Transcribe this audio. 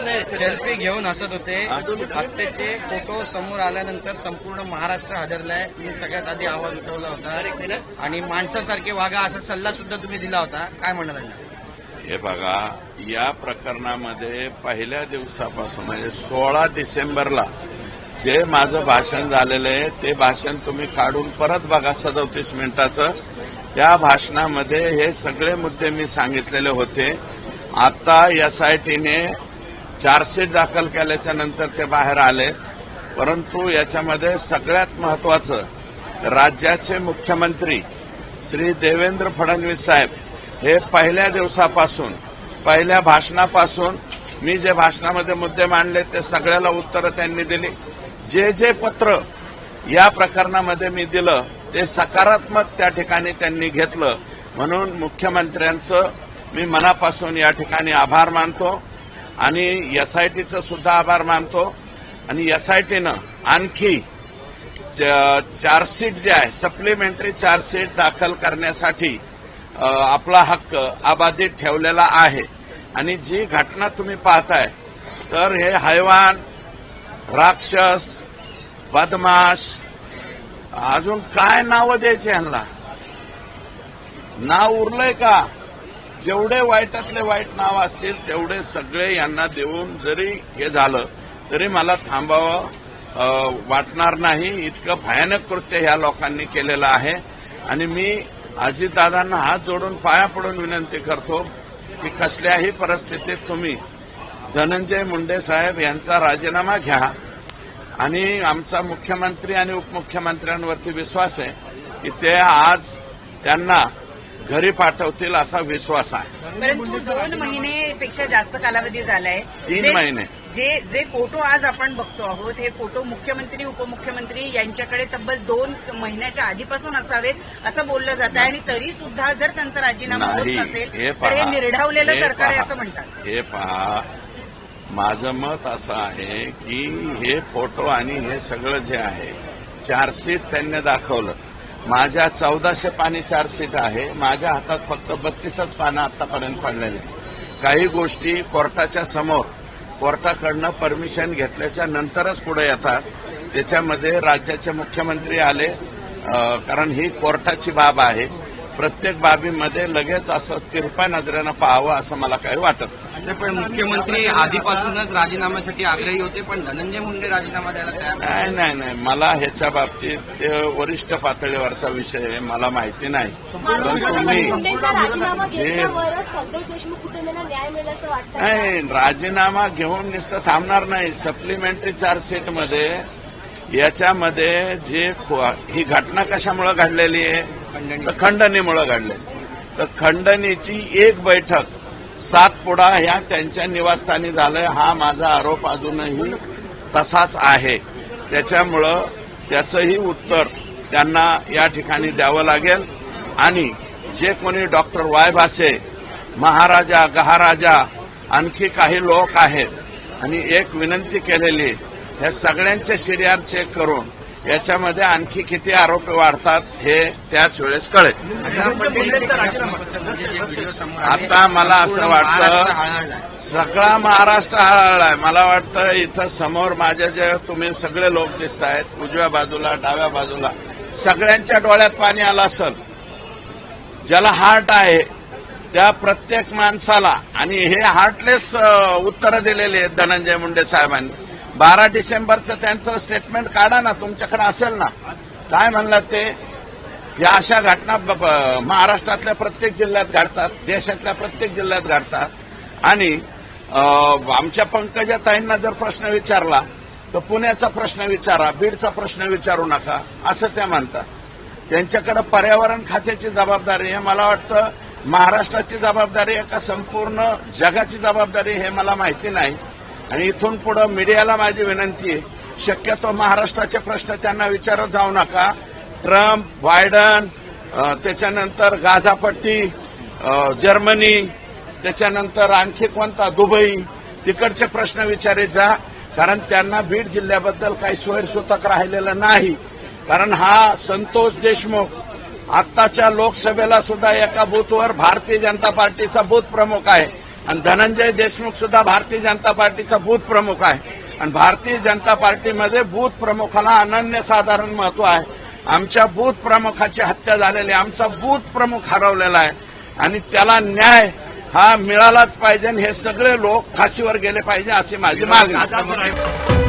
Selfie घेऊन हसत होते. हत्येचे फोटो समोर आल्यानंतर संपूर्ण महाराष्ट्र हादरलाय. मी सगळ्यात आधी आवाज उठवला होता. आणि माणसासारखे वागा असा सल्ला सुद्धा तुम्ही दिला होता. काय म्हणणं हे बघा या प्रकरणामध्ये पहिल्या दिवसापासून म्हणजे सोळा डिसेंबरला जे माझं भाषण झालेलं आहे ते भाषण तुम्ही काढून परत बघा सदोतीस मिनिटाचं. त्या भाषणामध्ये हे सगळे मुद्दे मी सांगितलेले होते. आता एसआयटीने चार्जशीट दाखल केल्याच्यानंतर ते बाहेर आले. परंतु याच्यामध्ये सगळ्यात महत्वाचं राज्याचे मुख्यमंत्री श्री देवेंद्र फडणवीस साहेब हे पहिल्या दिवसापासून पहिल्या भाषणापासून मी जे भाषणामध्ये मुद्दे मांडले ते सगळ्याला उत्तरं त्यांनी दिली. जे जे पत्र या प्रकरणामध्ये मी दिलं ते सकारात्मक त्या ठिकाणी त्यांनी घेतलं. म्हणून मुख्यमंत्र्यांचं मी मनापासून या ठिकाणी आभार मानतो. आणि एसआयटीचं सुद्धा आभार मानतो. आणि एसआयटीनं आणखी च- चार्जशीट जे आहे सप्लिमेंटरी चार्जशीट दाखल करण्यासाठी आपला हक्क अबाधित ठेवलेला आहे. आणि जी घटना तुम्ही पाहताय तर हे हैवान राक्षस बदमाश अजून काय नावं द्यायचे ह्यांना? नाव उरलंय का? जेवढे वाईटातले वाईट नाव असतील तेवढे सगळे यांना देऊन जरी हे झालं तरी मला थांबावं वाटणार नाही. इतकं भयानक कृत्य ह्या लोकांनी केलेलं आहे. आणि मी अजितदादांना हात जोडून पाया पडून विनंती करतो की कसल्याही परिस्थितीत तुम्ही धनंजय मुंडे साहेब यांचा राजीनामा घ्या. आणि आमचा मुख्यमंत्री आणि उपमुख्यमंत्र्यांवरती विश्वास आहे की ते आज त्यांना घरी पाठवतील असा विश्वास आहे परंतु दोन महिनेपेक्षा जास्त कालावधी झालाय तीन महिने. जे जे फोटो आज आपण बघतो आहोत हे फोटो मुख्यमंत्री उपमुख्यमंत्री यांच्याकडे तब्बल दोन महिन्याच्या आधीपासून असावेत असं बोललं जात आहे आणि तरी सुद्धा जर त्यांचा राजीनामा होत नसेल हे तर हे निर्ढावलेलं सरकार आहे. असं म्हणतात हे पहा माझं मत असं आहे की हे फोटो आणि हे सगळं जे आहे चार्जशीट त्यांनी दाखवलं माझ्या चौदाशे पाणी चार्जशीट आहे. माझ्या हातात फक्त बत्तीसच पानं आतापर्यंत पडलेली काही गोष्टी कोर्टाच्या समोर कोर्टाकडनं परमिशन घेतल्याच्या नंतरच पुढे येतात. त्याच्यामध्ये राज्याचे मुख्यमंत्री आले कारण ही कोर्टाची बाब आहे. प्रत्येक बाबीमध्ये लगेच असं तिरपा नजरेनं पाहावं असं मला काही वाटत नाही. पण मुख्यमंत्री आधीपासूनच राजीनाम्यासाठी आग्रही होते पण धनंजय मुंडे राजीनामा द्यायला तयार नाही. नाही नाही नाही मला ह्याच्या बाबतीत ते वरिष्ठ पातळीवरचा विषय आहे मला माहिती नाही? नाही राजीनामा घेऊन नुसतं थांबणार नाही सप्लिमेंटरी चार्जशीटमध्ये याच्यामध्ये जे ही घटना कशामुळे घडलेली आहे खंडणीमुळे घडलेली तर खंडणीची एक बैठक सातपुडा ह्या त्यांच्या निवासस्थानी झालंय. हा माझा आरोप अजूनही तसाच आहे. त्याच्यामुळं त्याचंही उत्तर त्यांना या ठिकाणी द्यावं लागेल. आणि जे कोणी डॉक्टर वाय भासे महाराजा गहाराजा आणखी काही लोक आहेत आणि एक विनंती केलेली ह्या सगळ्यांचे सीडीआर चेक करून याच्यामध्ये आणखी किती आरोपी वाढतात हे त्याच वेळेस कळेल. आता मला असं वाटतं-. सगळा महाराष्ट्र हळहळलाय मला वाटतं इथं समोर माझ्या जे तुम्ही सगळे लोक दिसत आहेत उजव्या बाजूला डाव्या बाजूला सगळ्यांच्या डोळ्यात पाणी आलं असेल. ज्याला हार्ट आहे त्या प्रत्येक माणसाला आणि हे हार्टलेस उत्तरं दिलेली आहेत धनंजय मुंडे साहेबांनी. बारा डिसेंबरचं त्यांचं स्टेटमेंट काढा ना तुमच्याकडे असेल ना. काय म्हणलात ते? या अशा घटना ब- महाराष्ट्रातल्या प्रत्येक जिल्ह्यात घडतात देशातल्या प्रत्येक जिल्ह्यात घडतात. आणि आमच्या आमच्या पंकजाताईंना जर प्रश्न विचारला तर पुण्याचा प्रश्न विचारा बीडचा प्रश्न विचारू नका असं त्या म्हणतात. त्यांच्याकडे पर्यावरण खात्याची जबाबदारी आहे मला वाटतं. महाराष्ट्राची जबाबदारी आहे का संपूर्ण जगाची जबाबदारी हे मला माहिती नाही. आणि इथून पुढे मीडियाला माझी विनंती आहे शक्यतो महाराष्ट्राचे प्रश्न त्यांना विचारत जाऊ नका. ट्रम्प बायडन त्याच्यानंतर गाझापट्टी जर्मनी त्याच्यानंतर आणखी कोणता दुबई तिकडचे प्रश्न विचारित जा. कारण त्यांना बीड जिल्ह्याबद्दल काही सोयरसूतक राहिलेलं नाही. कारण हा संतोष देशमुख आत्ताच्या लोकसभेला सुद्धा एका बूथवर भारतीय जनता पार्टीचा बूथ प्रमुख आहे. आणि धनंजय देशमुख सुद्धा भारतीय जनता पार्टीचा बूथ प्रमुख आहे. आणि भारतीय जनता पार्टीमध्ये बूथ प्रमुखाला अनन्यसाधारण महत्त्व आहे. आमच्या बूथ प्रमुखाची हत्या झालेली आहे. आमचा बूथ प्रमुख हरवलेला आहे. आणि त्याला न्याय हा मिळालाच पाहिजे आणि हे सगळे लोक फाशीवर गेले पाहिजे अशी माझी मागणी